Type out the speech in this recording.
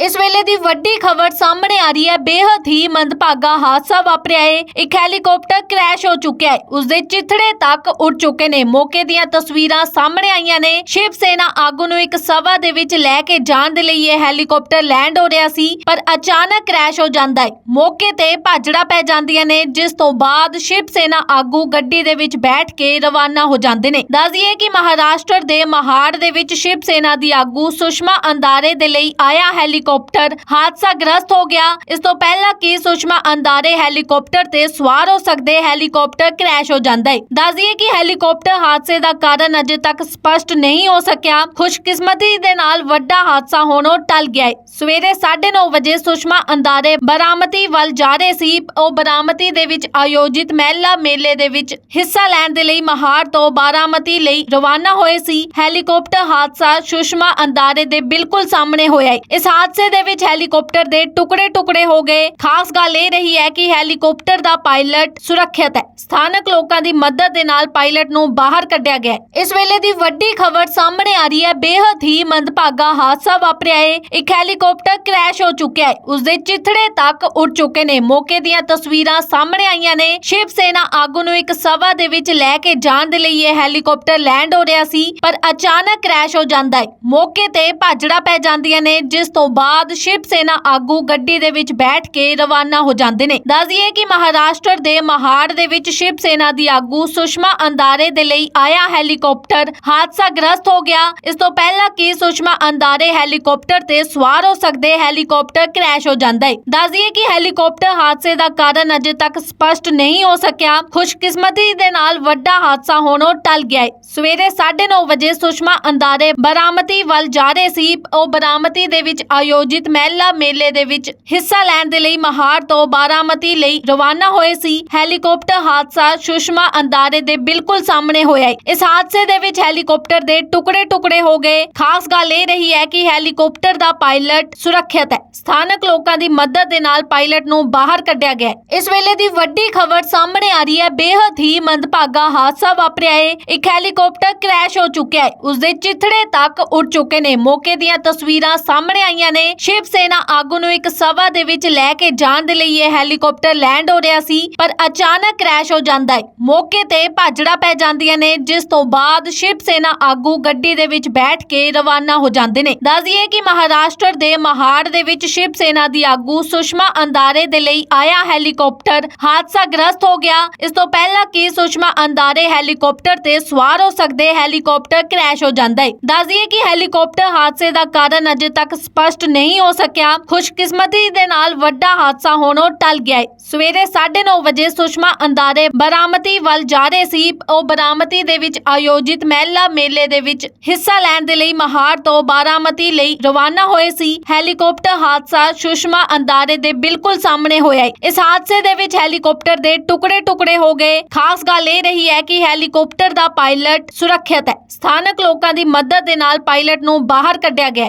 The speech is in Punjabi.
ਇਸ ਵੇਲੇ ਦੀ ਵੱਡੀ ਖਬਰ ਸਾਹਮਣੇ ਆ ਰਹੀ ਹੈ। ਬੇਹੱਦ ਹੀ ਮੰਦਭਾਗਾ ਹਾਦਸਾ ਵਾਪਰਿਆ ਹੈ ਇੱਕ ਹੈਲੀਕਾਪਟਰ ਕ੍ਰੈਸ਼ ਹੋ ਚੁੱਕਿਆ ਹੈ ਉਸ ਦੇ ਚਿਥੜੇ ਤੱਕ ਉੱਡ ਚੁੱਕੇ ਨੇ। ਮੌਕੇ ਦੀਆਂ ਤਸਵੀਰਾਂ ਸਾਹਮਣੇ ਆਈਆਂ ਨੇ। ਸ਼ਿਵ ਸੈਨਾ ਆਗੂ ਨੂੰ ਇੱਕ ਸਭਾ ਦੇ ਵਿੱਚ ਲੈ ਕੇ ਜਾਣ ਦੇ ਲਈ ਇਹ ਹੈਲੀਕਾਪਟਰ ਲੈਂਡ ਹੋ ਰਿਹਾ ਸੀ, ਪਰ ਅਚਾਨਕ ਕ੍ਰੈਸ਼ ਹੋ ਜਾਂਦਾ ਹੈ ਮੌਕੇ ਤੇ ਭਾਜੜਾ ਪੈ ਜਾਂਦੀਆਂ ਨੇ, ਜਿਸ ਤੋਂ ਬਾਅਦ ਸ਼ਿਵ ਸੈਨਾ ਆਗੂ ਗੱਡੀ ਦੇ ਵਿੱਚ ਬੈਠ ਕੇ ਰਵਾਨਾ ਹੋ ਜਾਂਦੇ ਨੇ। ਦੱਸ ਦਈਏ ਕਿ ਮਹਾਰਾਸ਼ਟਰ ਦੇ ਮਹਾੜ ਦੇ ਵਿੱਚ ਸ਼ਿਵ ਸੈਨਾ ਦੀ ਆਗੂ ਸੁਸ਼ਮਾ ਅੰਦਾਰੇ ਦੇ ਲਈ ਆਇਆ ਹੈਲੀਕਾਪਟਰ ਹਾਦਸਾਗ੍ਰਸਤ ਹੋ ਗਿਆ। ਇਸ ਤੋਂ ਪਹਿਲਾਂ ਕਿ ਸੁਸ਼ਮਾ ਅੰਦਾਰੇ ਹੈਲੀਕਾਪਟਰ ਤੇ ਸਵਾਰ ਹੋ ਸਕਦੇ? ਹੈਲੀਕਾਪਟਰ ਕ੍ਰੈਸ਼ ਹੋ ਜਾਂਦਾ ਹੈ। ਦੱਸ ਦਈਏ ਕਿ ਹੈਲੀਕਾਪਟਰ ਹਾਦਸੇ ਦਾ ਕਾਰਨ ਅਜੇ ਤੱਕ ਸਪਸ਼ਟ ਨਹੀਂ ਹੋ ਸਕਿਆ। ਖੁਸ਼ਕਿਸਮਤੀ ਦੇ ਨਾਲ ਵੱਡਾ ਹਾਦਸਾ ਹੋਣੋਂ ਟਲ ਗਿਆ ਹੈ। ਸਵੇਰੇ 9:30 ਵਜੇ ਸੁਸ਼ਮਾ ਅੰਦਾਰੇ ਬਰਾਮਤੀ ਵੱਲ ਜਾ ਰਹੇ ਸੀ। ਉਹ ਬਰਾਮਤੀ ਦੇ ਵਿੱਚ ਆਯੋਜਿਤ ਮਹਿਲਾ ਮੇਲੇ ਦੇ ਵਿੱਚ ਹਿੱਸਾ ਲੈਣ ਦੇ ਲਈ ਮਹਾਰ ਤੋਂ ਬਾਰਾਮਤੀ ਲਈ ਰਵਾਨਾ ਹੋਏ ਸੀ। ਹੈਲੀਕਾਪਟਰ ਹਾਦਸਾ ਸੁਸ਼ਮਾ ਅੰਦਾਰੇ ਦੇ ਬਿਲਕੁਲ ਸਾਹਮਣੇ ਹੋਇਆ ਹੈ। ਇਸ ਹਾਦਸੇ ਦੇ ਵਿੱਚ ਹੈਲੀਕਾਪਟਰ ਦੇ ਟੁਕੜੇ-ਟੁਕੜੇ ਹੋ ਗਏ। ਖਾਸ ਗੱਲ ਇਹ ਰਹੀ ਹੈ ਕਿ ਹੈਲੀਕਾਪਟਰ ਦਾ ਪਾਇਲਟ ਸੁਰੱਖਿਅਤ ਹੈ। ਸਥਾਨਕ ਲੋਕਾਂ ਦੀ ਮਦਦ ਦੇ ਨਾਲ ਪਾਇਲਟ ਨੂੰ ਬਾਹਰ ਕੱਢਿਆ ਗਿਆ ਇਸ ਵੇਲੇ ਦੀ ਵੱਡੀ ਖਬਰ ਸਾਹਮਣੇ ਆ ਰਹੀ ਹੈ। ਬੇहद ਹੀ ਮੰਦਭਾਗਾ ਹਾਦਸਾ ਵਾਪਰਿਆ ਹੈ। ਇੱਕ ਹੈਲੀਕਾਪਟਰ ਕ੍ਰੈਸ਼ ਹੋ ਚੁੱਕਿਆ ਹੈ। ਉਸ ਦੇ ਚਿਥੜੇ ਤੱਕ ਉੱਡ ਚੁੱਕੇ ਨੇ। ਮੌਕੇ ਦੀਆਂ ਤਸਵੀਰਾਂ ਸਾਹਮਣੇ ਆਈਆਂ ਨੇ। ਸ਼ਿਵ ਸੈਨਾ ਆਗੂ ਨੂੰ ਇੱਕ ਸਭਾ ਦੇ ਵਿੱਚ ਲੈ ਕੇ ਜਾਣ ਦੇ ਲਈ ਇਹ ਹੈਲੀਕਾਪਟਰ ਲੈਂਡ ਹੋ ਰਿਹਾ ਸੀ, ਪਰ ਅਚਾਨਕ ਕ੍ਰੈਸ਼ ਹੋ ਜਾਂਦਾ ਹੈ। ਮੌਕੇ ਤੇ ਭਾਜੜਾ ਪੈ ਜਾਂਦੀਆਂ ਨੇ, ਜਿਸ ਤੋਂ ਬਾਅਦ ਸ਼ਿਵ ਸੈਨਾ ਆਗੂ ਗੱਡੀ ਦੇ ਵਿੱਚ ਬੈਠ ਕੇ ਰਵਾਨਾ ਹੋ ਜਾਂਦੇ ਨੇ। ਦੱਸਦੀਏ ਕਿ ਮਹਾਰਾਸ਼ਟਰ ਦੇ ਮਹਾੜ ਦੇ ਵਿੱਚ ਸ਼ਿਵ ਸੈਨਾ ਦੀ ਆਗੂ ਸੁਸ਼ਮਾ ਅੰਦਾਰੇ ਦੇ ਲਈ ਆਇਆ ਹੈਲੀਕਾਪਟਰ ਹਾਦਸਾ ਗ੍ਰਸਤ ਹੋ ਗਿਆ। ਇਸ ਤੋਂ ਪਹਿਲਾਂ ਕਿ ਸੁਸ਼ਮਾ ਅੰਦਾਰੇ ਹੈਲੀਕਾਪਟਰ ਤੇ ਸਵਾਰ ਹੋ ਸਕਦੇ ਹੈਲੀਕਾਪਟਰ ਕ੍ਰੈਸ਼ ਹੋ ਜਾਂਦਾ ਹੈ ਦੱਸਦੀਏ ਕਿ ਹੈਲੀਕਾਪਟਰ ਹਾਦਸੇ ਦਾ ਕਾਰਨ ਅਜੇ ਤੱਕ ਸਪਸ਼ਟ ਨਹੀਂ ਹੋ ਸਕਿਆ। ਖੁਸ਼ਕਿਸਮਤੀ ਦੇ ਨਾਲ ਵੱਡਾ ਹਾਦਸਾ ਹੋਣੋਂ ਟਲ ਗਿਆ ਹੈ ਸਵੇਰੇ 9:30 ਵਜੇ ਸੁਸ਼ਮਾ ਅੰਦਾਰੇ ਬਰਾਮਤੀ ਵੱਲ ਜਾ ਰਹੇ ਸੀ। ਉਹ ਬਰਾਮਤੀ ਦੇ ਵਿੱਚ ਆਯੋਜਿਤ ਮਹਿਲਾ ਮੇਲੇ ਦੇ ਵਿੱਚ ਹਿੱਸਾ ਲੈਣ ਦੇ ਲਈ ਮਹਾਰ ਤੋਂ ਬਾਰਾਮਤੀ ਲਈ ਰਵਾਨਾ ਹੋਏ ਸੀ। ਹੈਲੀਕਾਪਟਰ ਹਾਦਸਾ ਸੁਸ਼ਮਾ ਅੰਦਾਰੇ ਦੇ ਬਿਲਕੁਲ ਸਾਹਮਣੇ ਹੋਇਆ ਹੈ। ਇਸ ਹਾਦਸੇ ਦੇ ਵਿੱਚ ਹੈਲੀਕਾਪਟਰ ਦੇ ਟੁਕੜੇ-ਟੁਕੜੇ ਹੋ ਗਏ। ਖਾਸ ਗੱਲ ਇਹ ਰਹੀ ਹੈ ਕਿ ਹੈਲੀਕਾਪਟਰ ਦਾ ਪਾਇਲਟ ਸੁਰੱਖਿਅਤ ਹੈ। ਸਥਾਨਕ ਲੋਕਾਂ ਦੀ ਮਦਦ ਦੇ ਨਾਲ ਪਾਇਲਟ ਨੂੰ ਬਾਹਰ ਕੱਢਿਆ ਗਿਆ ਇਸ ਵੇਲੇ ਦੀ ਵੱਡੀ ਖਬਰ ਸਾਹਮਣੇ ਆ ਰਹੀ ਹੈ। ਬੇहद ਹੀ ਮੰਦਭਾਗਾ ਹਾਦਸਾ ਵਾਪਰਿਆ ਹੈ। ਇੱਕ ਹੈਲੀਕਾਪਟਰ ਕ੍ਰੈਸ਼ ਹੋ ਚੁੱਕਿਆ ਹੈ। ਉਸ ਦੇ ਚਿਥੜੇ ਤੱਕ ਉੱਡ ਚੁੱਕੇ ਨੇ। ਮੌਕੇ ਦੀਆਂ ਤਸਵੀਰਾਂ ਸਾਹਮਣੇ ਆਈਆਂ ਨੇ। ਸ਼ਿਵ ਸ਼ਿਵ ਸੈਨਾ ਆਗੂ ਨੂੰ ਇੱਕ ਸਭਾ ਦੇ ਵਿੱਚ ਲੈ ਕੇ ਜਾਣ ਦੇ ਲਈ ਇਹ ਹੈਲੀਕਾਪਟਰ ਲੈਂਡ ਹੋ ਰਿਹਾ ਸੀ, ਪਰ ਅਚਾਨਕ ਕ੍ਰੈਸ਼ ਹੋ ਜਾਂਦਾ ਹੈ। ਮੌਕੇ ਤੇ ਭਾਜੜਾ ਪੈ ਜਾਂਦੀਆਂ ਨੇ, ਜਿਸ ਤੋਂ ਬਾਅਦ ਸ਼ਿਵ ਸੈਨਾ ਆਗੂ ਗੱਡੀ ਦੇ ਵਿੱਚ ਬੈਠ ਕੇ ਰਵਾਨਾ ਹੋ ਜਾਂਦੇ ਨੇ। ਦੱਸ ਦਈਏ ਕਿ ਮਹਾਰਾਸ਼ਟਰ ਦੇ ਮਹਾੜ ਦੇ ਵਿੱਚ ਸ਼ਿਵ ਸੈਨਾ ਦੀ ਆਗੂ ਸੁਸ਼ਮਾ ਅੰਦਾਰੇ ਦੇ ਲਈ ਆਇਆ ਹੈਲੀਕਾਪਟਰ ਹਾਦਸਾ ਗ੍ਰਸਤ ਹੋ ਗਿਆ। ਇਸ ਤੋਂ ਪਹਿਲਾਂ ਕਿ ਸੁਸ਼ਮਾ ਅੰਦਾਰੇ ਹੈਲੀਕਾਪਟਰ ਤੇ ਸਵਾਰ ਹੋ ਸਕਦੇ ਹੈਲੀਕਾਪਟਰ ਕ੍ਰੈਸ਼ ਹੋ ਜਾਂਦਾ ਹੈ। ਦੱਸ ਦਈਏ ਕਿ ਹੈਲੀਕਾਪਟਰ ਹਾਦਸੇ ਦਾ ਕਾਰਨ ਅਜੇ ਤੱਕ ਸਪਸ਼ਟ ਨਹੀਂ ਹੋ ਸਕਿਆ। ਖੁਸ਼ਕਿਸਮਤੀ ਦੇ ਨਾਲ ਵੱਡਾ ਹਾਦਸਾ ਹੋਣੋਂ ਟਲ ਗਿਆ ਹੈ ਸਵੇਰੇ 9:30 ਵਜੇ ਸੁਸ਼ਮਾ ਅੰਦਾਰੇ ਬਰਾਮਤੀ ਵੱਲ ਜਾ ਰਹੇ ਸੀ। ਉਹ ਬਰਾਮਤੀ ਦੇ ਵਿੱਚ ਆਯੋਜਿਤ ਮਹਿਲਾ ਮੇਲੇ ਦੇ ਵਿੱਚ ਹਿੱਸਾ ਲੈਣ ਦੇ ਲਈ ਮਹਾਰ ਤੋਂ ਬਾਰਾਮਤੀ ਲਈ ਰਵਾਨਾ ਹੋਏ ਸੀ। ਹੈਲੀਕਾਪਟਰ ਹਾਦਸਾ ਸੁਸ਼ਮਾ ਅੰਦਾਰੇ ਦੇ ਬਿਲਕੁਲ ਸਾਹਮਣੇ ਹੋਇਆ ਹੈ ਇਸ ਹਾਦਸੇ ਦੇ ਵਿੱਚ ਹੈਲੀਕਾਪਟਰ ਦੇ ਟੁਕੜੇ-ਟੁਕੜੇ ਹੋ ਗਏ। ਖਾਸ ਗੱਲ ਇਹ ਰਹੀ ਹੈ ਕਿ ਹੈਲੀਕਾਪਟਰ ਦਾ ਪਾਇਲਟ ਸੁਰੱਖਿਅਤ ਹੈ। ਸਥਾਨਕ ਲੋਕਾਂ ਦੀ ਮਦਦ ਦੇ ਨਾਲ ਪਾਇਲਟ ਨੂੰ ਬਾਹਰ ਕੱਢਿਆ ਗਿਆ